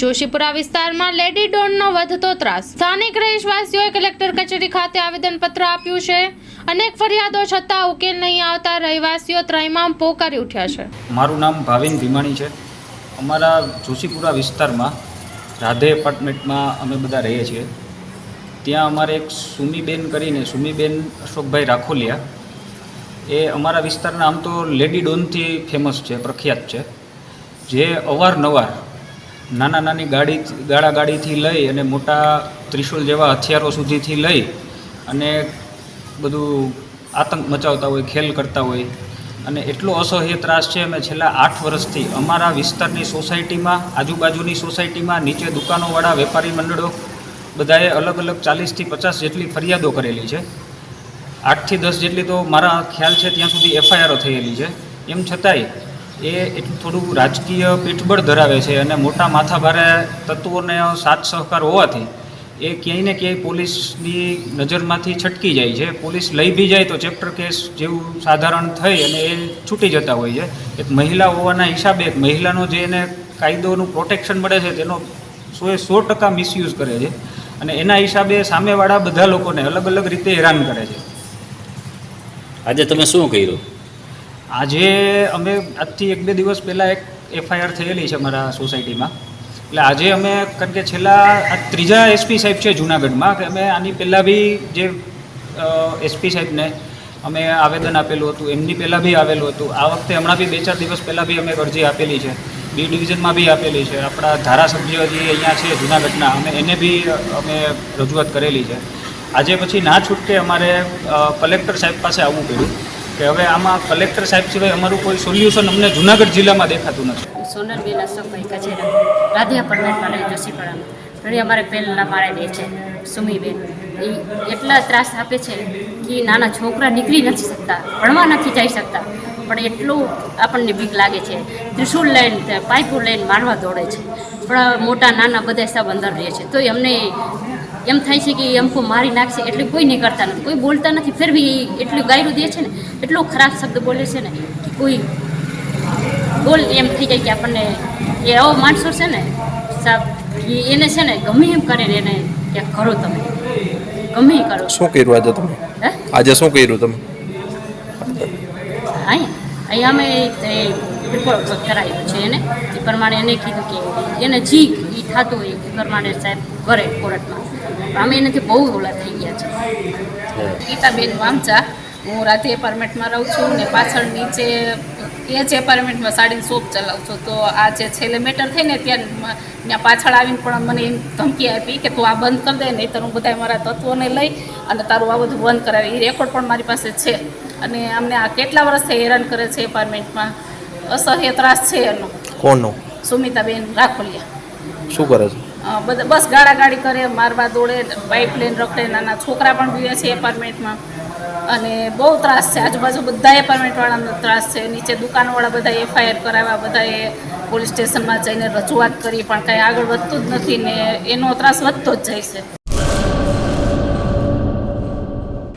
જોશીપુરા વિસ્તારમાં લેડી ડોનનો વધતો ત્રાસ. સ્થાનિક રહીશવાસીઓએ કલેક્ટર કચેરી ખાતે આવેદનપત્ર આપ્યું છે. અનેક ફરિયાદો છતાં ઉકેલ નહીં આવતા રહેવાસીઓ ત્રયમામ પોકારી ઉઠ્યા છે. મારું નામ ભાવિન ભીમાણી છે. અમારા જોશીપુરા વિસ્તારમાં રાધે એપાર્ટમેન્ટમાં અમે બધા રહીએ છીએ. ત્યાં અમારે એક સુમીબેન કરીને, સુમીબેન અશોકભાઈ રાખોલિયા, એ અમારા વિસ્તારના આમ તો લેડી ડોનથી ફેમસ છે, પ્રખ્યાત છે. જે અવારનવાર નાના નાની ગાડી ગાળા ગાડીથી લઈ અને મોટા ત્રિશુલ જેવા હથિયારો સુધીથી લઈ અને બધું આતંક મચાવતા હોય, ખેલ કરતા હોય. અને એટલો અસહ્ય ત્રાસ છે, અમે છેલ્લા આઠ વર્ષથી અમારા વિસ્તારની સોસાયટીમાં, આજુબાજુની સોસાયટીમાં, નીચે દુકાનોવાળા, વેપારી મંડળો બધાએ અલગ અલગ ચાલીસથી પચાસ જેટલી ફરિયાદો કરેલી છે. આઠથી દસ જેટલી તો મારા ખ્યાલ છે, ત્યાં સુધી એફઆઈઆરો થયેલી છે. એમ છતાંય એ એટલું થોડું રાજકીય પીઠબળ ધરાવે છે અને મોટા માથાભારે તત્વોને સાથ સહકાર હોવાથી એ ક્યાંય ને ક્યાંય પોલીસની નજરમાંથી છટકી જાય છે. પોલીસ લઈ બી જાય તો ચેપ્ટર કેસ જેવું સાધારણ થઈ અને એ છૂટી જતા હોય છે. એક મહિલા હોવાના હિસાબે એક મહિલાનો જે એને કાયદોનું પ્રોટેક્શન મળે છે તેનો સોએ સો ટકા મિસયુઝ કરે છે અને એના હિસાબે સામેવાળા બધા લોકોને અલગ અલગ રીતે હેરાન કરે છે. આજે તમે શું કર્યું? આજે અમે આજથી એક બે દિવસ પહેલાં એક એફઆઈઆર થયેલી છે અમારા સોસાયટીમાં. એટલે આજે અમે, કારણ કે છેલ્લા, આ ત્રીજા એસપી સાહેબ છે જુનાગઢમાં, કે અમે આની પહેલાં બી જે એસપી સાહેબને અમે આવેદન આપેલું હતું, એમની પહેલાં બી આવેલું હતું. આ વખતે હમણાં બી બે ચાર દિવસ પહેલાં બી અમે અરજી આપેલી છે. બી ડિવિઝનમાં બી આપેલી છે. આપણા ધારાસભ્ય જે અહીંયા છે જુનાગઢના, અમે એને બી અમે રજૂઆત કરેલી છે. આજે પછી ના છૂટકે અમારે કલેક્ટર સાહેબ પાસે આવવું પડ્યું. કે હવે આમાં કલેક્ટર સાહેબ સિવાય અમારું કોઈ સોલ્યુશન અમને જુનાગઢ જિલ્લામાં દેખાતું નથી. સોનલબેન અશોકભાઈ કચેરા રાધે અપાર્ટમેન્ટમાં રહે જોશીપડામાં ઘણી અમારે પહેલાં મારે રહે છે, સુમીબેન. એ એટલા ત્રાસ આપે છે કે નાના છોકરા નીકળી નથી શકતા, ભણવા નથી જઈ શકતા. પણ એટલું આપણને બીક લાગે છે. ત્રિશુલ લઈને, પાઇપો લઈને મારવા દોડે છે. પણ મોટા નાના બધા સબ અંદર રહે છે. તો અમને એમ થાય છે કે એ અમકો મારી નાખશે એટલે કોઈ નહીં કરતા નથી. કોઈ બોલતા નથી ફેર બી એટલું ગાયરું દે છે ને એટલો ખરાબ શબ્દ બોલે છે ને કે કોઈ બોલ એમ થઈ જાય કે આપણને એ આવો માણસો છે ને સાહેબ એને છે ને ગમે એમ કરે ને એને ક્યાંક કરો તમે. ગમે કરો. શું કર્યું આજે તમે? આજે શું કર્યું તમે? અહીંયા અહીંયા અમે રિપોર્ટ કરાયો છે એને. એ પ્રમાણે એને કીધું કે એને જી એ થતું હોય એ પ્રમાણે સાહેબ કરે કોર્ટમાં. અમે એનાથી બહુ ઓલા થઈ ગયા છે. ગીતાબેન વામચા હું રાતે એપાર્ટમેન્ટમાં રહું છું ને પાછળ નીચે એ જ એપાર્ટમેન્ટમાં સાડીની શોપ ચલાવું છું. તો આ જે છેલ્લે મેટર થઈ ને ત્યાં ત્યાં પાછળ આવીને પણ મને એમ ધમકી આપી કે તું આ બંધ કરી દે નહીં તો હું બધા મારા તત્વોને લઈ અને તારું આ બધું બંધ કરાવે. એ રેકોર્ડ પણ મારી પાસે છે. અને અમને આ કેટલા વર્ષથી હેરાન કરે છે એપાર્ટમેન્ટમાં અસહ્ય ત્રાસ છે એનો. કોનો? સુમિતાબેન રાખોલિયા. શું કરે છે? બધા બસ ગાડી કરે મારવા દોડે પાઇપ લઈને રખડે નાના છોકરા પણ પીવે છે એપાર્ટમેન્ટમાં અને બહુ ત્રાસ છે. આજુબાજુ બધા એપાર્ટમેન્ટવાળાનો ત્રાસ છે. નીચે દુકાનવાળા બધા એફઆઈઆર કરાવ્યા બધાએ પોલીસ સ્ટેશનમાં જઈને રજૂઆત કરી પણ કાંઈ આગળ વધતું જ નથી ને એનો ત્રાસ વધતો જ જાય છે.